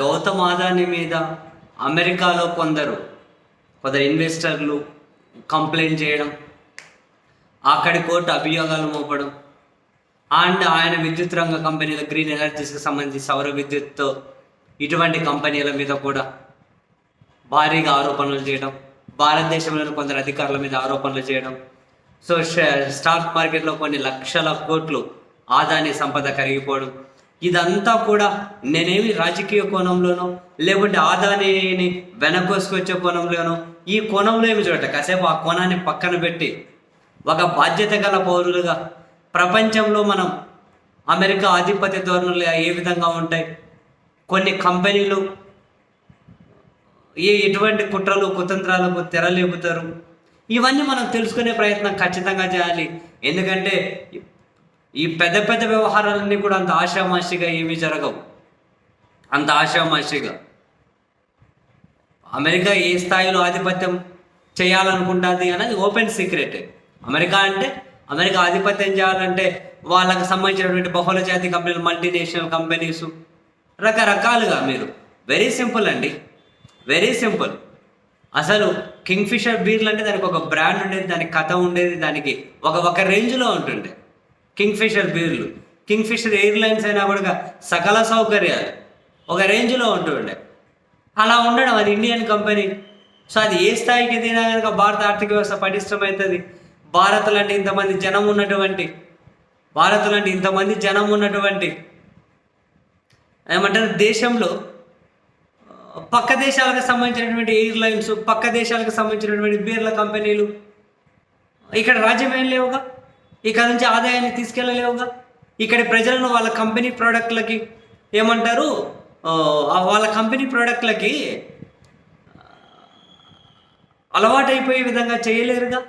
గౌతమ్ అదాని మీద అమెరికాలో కొందరు కొందరు ఇన్వెస్టర్లు కంప్లైంట్ చేయడం అక్కడి కోర్టు అభియోగాలు మోపడం అండ్ ఆయన విద్యుత్ రంగ కంపెనీల గ్రీన్ ఎనర్జీస్కి సంబంధించి సౌర విద్యుత్తో ఇటువంటి కంపెనీల మీద కూడా భారీగా ఆరోపణలు చేయడం భారతదేశంలోని కొందరు అధికారుల మీద ఆరోపణలు చేయడం. సో స్టాక్ మార్కెట్లో కొన్ని లక్షల కోట్లు ఆదాని సంపద కరిగిపోవడం ఇదంతా కూడా నేనేమి రాజకీయ కోణంలోనో లేకుంటే ఆదానిని వెనకోసుకొచ్చే కోణంలోనో ఈ కోణంలో ఏమి చూడట కాసేపు ఆ కోణాన్ని పక్కన పెట్టి ఒక బాధ్యత గల పౌరులుగా ప్రపంచంలో మనం అమెరికా ఆధిపత్య ధోరణులు ఏ విధంగా ఉంటాయి? కొన్ని కంపెనీలు ఏ ఎటువంటి కుట్రలు కుతంత్రాలకు తెరలేపుతారు? ఇవన్నీ మనం తెలుసుకునే ప్రయత్నం ఖచ్చితంగా చేయాలి. ఎందుకంటే ఈ పెద్ద పెద్ద వ్యవహారాలన్నీ కూడా అంత ఆషామాషిగా ఏమీ జరగవు. అంత ఆషామాషిగా. అమెరికా ఏ స్థాయిలో ఆధిపత్యం చేయాలనుకుంటుంది అనేది ఓపెన్ సీక్రెట్. అమెరికా అంటే అమెరికా ఆధిపత్యం చేయాలంటే వాళ్ళకి సంబంధించినటువంటి బహుళ జాతి కంపెనీలు మల్టీనేషనల్ కంపెనీస్ రకరకాలుగా మీరు. వెరీ సింపుల్ అండి. Very simple. అసలు కింగ్ ఫిషర్ బీర్లు అంటే దానికి ఒక బ్రాండ్ ఉండేది దానికి కథ ఉండేది దానికి ఒక ఒక రేంజ్లో ఉంటుండే. కింగ్ ఫిషర్ బీర్లు. కింగ్ ఫిషర్ ఎయిర్లైన్స్ అయినా కూడా సకల సౌకర్యాలు. ఒక రేంజ్లో ఉంటుండే. అలా ఉండడం అది ఇండియన్ కంపెనీ. సో అది ఏ స్థాయికి దిగినా కనుక భారత ఆర్థిక వ్యవస్థ పటిష్టమవుతుంది భారత్ లాంటి ఇంతమంది జనం ఉన్నటువంటి భారత్ లాంటి ఇంతమంది జనం ఉన్నటువంటి ఏమంటారు దేశంలో పక్క దేశాలకు సంబంధించినటువంటి ఎయిర్లైన్స్ పక్క దేశాలకు సంబంధించినటువంటి బీర్ల కంపెనీలు. ఇక్కడ రాజ్యం ఏం లేవుగా? ఇక్కడ నుంచి ఆదాయాన్ని తీసుకెళ్ళలేవుగా. ఇక్కడి ప్రజలను వాళ్ళ కంపెనీ ప్రోడక్ట్లకి ఏమంటారు? వాళ్ళ కంపెనీ ప్రోడక్ట్లకి అలవాటైపోయే విధంగా చేయలేరుగా.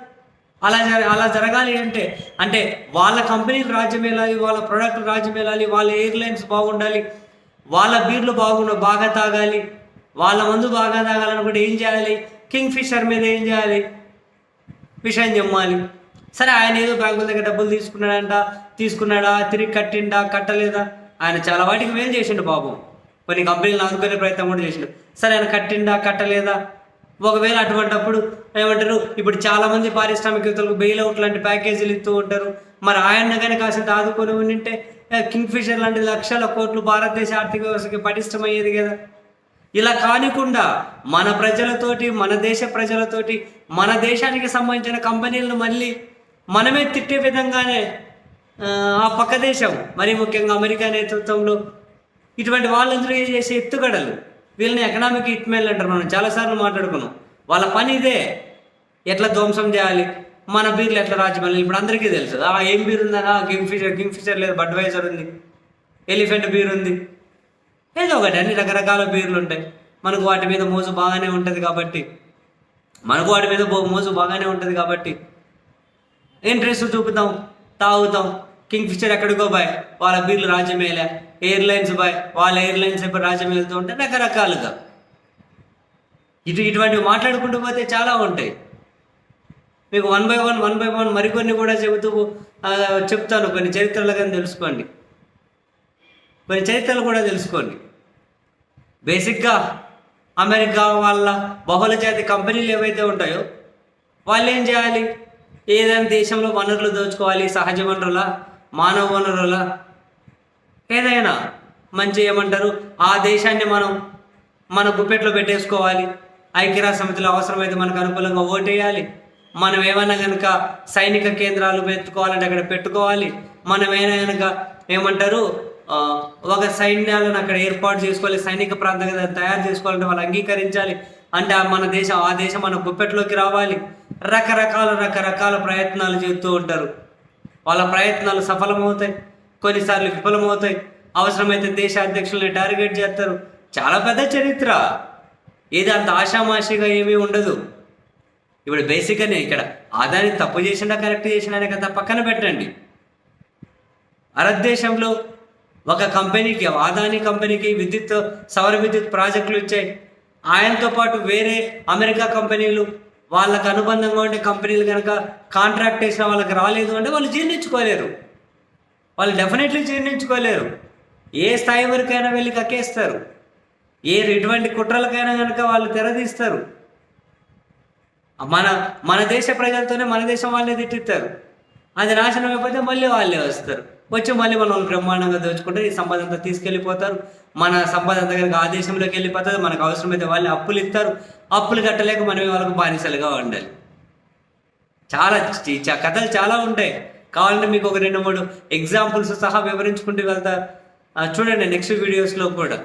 అలా జర అలా జరగాలి అంటే అంటే వాళ్ళ కంపెనీలు రాజ్యం వెళ్ళాలి వాళ్ళ ప్రోడక్ట్ రాజ్యం వెళ్ళాలి వాళ్ళ ఎయిర్లైన్స్ బాగుండాలి వాళ్ళ బీర్లు బాగుండ బాగా తాగాలి వాళ్ళ మందు బాగా తాగాలనుకుంటే ఏం చేయాలి? కింగ్ ఫిషర్ మీద ఏం చేయాలి? విషయం చెప్పాలి. సరే ఆయన ఏదో బ్యాంకుల దగ్గర డబ్బులు తీసుకున్నాడంట తీసుకున్నాడా తిరిగి కట్టిండా కట్టలేదా? ఆయన చాలా వాటికి మేలు చేసిండు పాపం కొన్ని కంపెనీలు ఆదుకునే ప్రయత్నం కూడా చేసిండు. సరే ఆయన కట్టిండా కట్టలేదా? ఒకవేళ అటువంటప్పుడు ఏమంటారు ఇప్పుడు చాలామంది పారిశ్రామికతలకు పారిశ్రామికవేత్తలకు బెయిల్ అవుట్ లాంటి ప్యాకేజీలు ఇస్తూ ఉంటారు. మరి ఆయన కానీ కాసింత ఆదుకొని ఉండింటే కింగ్ ఫిషర్ లాంటి లక్షల కోట్లు భారతదేశ ఆర్థిక వ్యవస్థకి పటిష్టమయ్యేది కదా. ఇలా కానికుండా మన ప్రజలతోటి మన దేశ ప్రజలతోటి మన దేశానికి సంబంధించిన కంపెనీలను మళ్ళీ మనమే తిట్టే విధంగానే ఆ, పక్క దేశం మరి ముఖ్యంగా అమెరికా నేతృత్వంలో ఇటువంటి వాళ్ళందరూ చేసే ఎత్తుగడలు? వీళ్ళని ఎకనామిక్ హిట్మెయిల్ అంటారు మనం చాలాసార్లు మాట్లాడుకున్నాం. వాళ్ళ పని ఇదే. ఎట్లా ధ్వంసం చేయాలి? మన బీర్లు ఎట్లా రాజమండ్రి ఇప్పుడు అందరికీ తెలుసు. ఆ ఏం బీర్ ఉందనా కింగ్ ఫిషర్ కింగ్ ఫిషర్ లేదు బడ్వైజర్ ఉంది. ఎలిఫెంట్ బీర్ ఉంది. ఏదో ఒకటి అన్ని రకరకాల బీర్లు ఉంటాయి. మనకు వాటి మీద మోజు బాగానే ఉంటుంది కాబట్టి మనకు వాటి మీద మోజు బాగానే ఉంటుంది కాబట్టి ఇంట్రెస్ట్ చూపుతాం తాగుతాం. కింగ్ ఫిషర్ ఎక్కడికో బాయ్ వాళ్ళ బీర్లు రాజ్యమేలే ఎయిర్లైన్స్ బాయ్ వాళ్ళ ఎయిర్లైన్స్ ఎప్పుడు రాజ్యం వెళ్తూ ఉంటే రకరకాలుగా. ఇటు ఇటువంటివి మాట్లాడుకుంటూ పోతే చాలా ఉంటాయి. మీకు one by one one by one మరికొన్ని కూడా చెబుతూ చెప్తాను. కొన్ని చరిత్రలు కానీ తెలుసుకోండి. కొన్ని చరిత్రలు కూడా తెలుసుకోండి. బేసిక్గా అమెరికా వాళ్ళ బహుళ జాతి కంపెనీలు ఏవైతే ఉంటాయో వాళ్ళు ఏం చేయాలి? ఏదైనా దేశంలో వనరులు దోచుకోవాలి సహజ వనరుల మానవ వనరుల? ఏదైనా మంచి ఏమంటారు? ఆ దేశాన్ని మనం మన గుప్పెట్లో పెట్టేసుకోవాలి. ఐక్యరాజ్య సమితిలో అవసరమైతే మనకు అనుకూలంగా ఓటేయాలి. మనం ఏమైనా కనుక సైనిక కేంద్రాలు పెట్టుకోవాలంటే అక్కడ పెట్టుకోవాలి. మనం ఏమైనా కనుక ఏమంటారు? ఒక సైన్యాలను అక్కడ ఏర్పాటు చేసుకోవాలి. సైనిక ప్రాంతంగా తయారు చేసుకోవాలంటే వాళ్ళు అంగీకరించాలి. అంటే ఆ మన దేశం ఆ దేశం మన గుప్పెట్లోకి రావాలి. రకరకాల రకరకాల ప్రయత్నాలు చేస్తూ ఉంటారు. వాళ్ళ ప్రయత్నాలు సఫలమవుతాయి. కొన్నిసార్లు విఫలమవుతాయి. అవసరమైతే దేశ అధ్యక్షుల్ని టార్గెట్ చేస్తారు. చాలా పెద్ద చరిత్ర. ఏది అంత ఆషామాషిగా ఏమీ ఉండదు. ఇప్పుడు బేసిక్గానే ఇక్కడ ఆదాని తప్పు చేసినా కరెక్ట్ చేసినా అనే కదా పక్కన పెట్టండి. అరబ్ దేశంలో ఒక కంపెనీకి ఆదాని కంపెనీకి విద్యుత్ సౌర విద్యుత్ ప్రాజెక్టులు ఇచ్చాయి ఆయనతో పాటు వేరే అమెరికా కంపెనీలు వాళ్ళకు అనుబంధంగా ఉండే కంపెనీలు కనుక కాంట్రాక్ట్ వేసిన వాళ్ళకి రాలేదు అంటే వాళ్ళు జీర్ణించుకోలేరు వాళ్ళు డెఫినెట్లీ జీర్ణించుకోలేరు. ఏ స్థాయి వరకైనా వెళ్ళి కక్కేస్తారు. ఏ ఎటువంటి కుట్రలకైనా కనుక వాళ్ళు తెరదీస్తారు. మన మన దేశ ప్రజలతోనే మన దేశం వాళ్ళే తిట్టిస్తారు. అది నాశనం అయిపోతే మళ్ళీ వాళ్ళే వస్తారు. వచ్చి మళ్ళీ మనం బ్రహ్మాండంగా దోచుకుంటే ఈ సంపద అంతా తీసుకెళ్ళిపోతారు. మన సంపద అంతా కనుక ఆ దేశంలోకి వెళ్ళిపోతుంది మనకు అవసరమైతే వాళ్ళు అప్పులు ఇస్తారు. అప్పులు కట్టలేక మనమే వాళ్ళకు బానిసలుగా ఉండాలి. చాలా కథలు చాలా ఉంటాయి. కావాలంటే మీకు ఒక రెండు మూడు ఎగ్జాంపుల్స్ సహా వివరించుకుంటూ వెళ్తా. చూడండి నెక్స్ట్ వీడియోస్లో కూడా.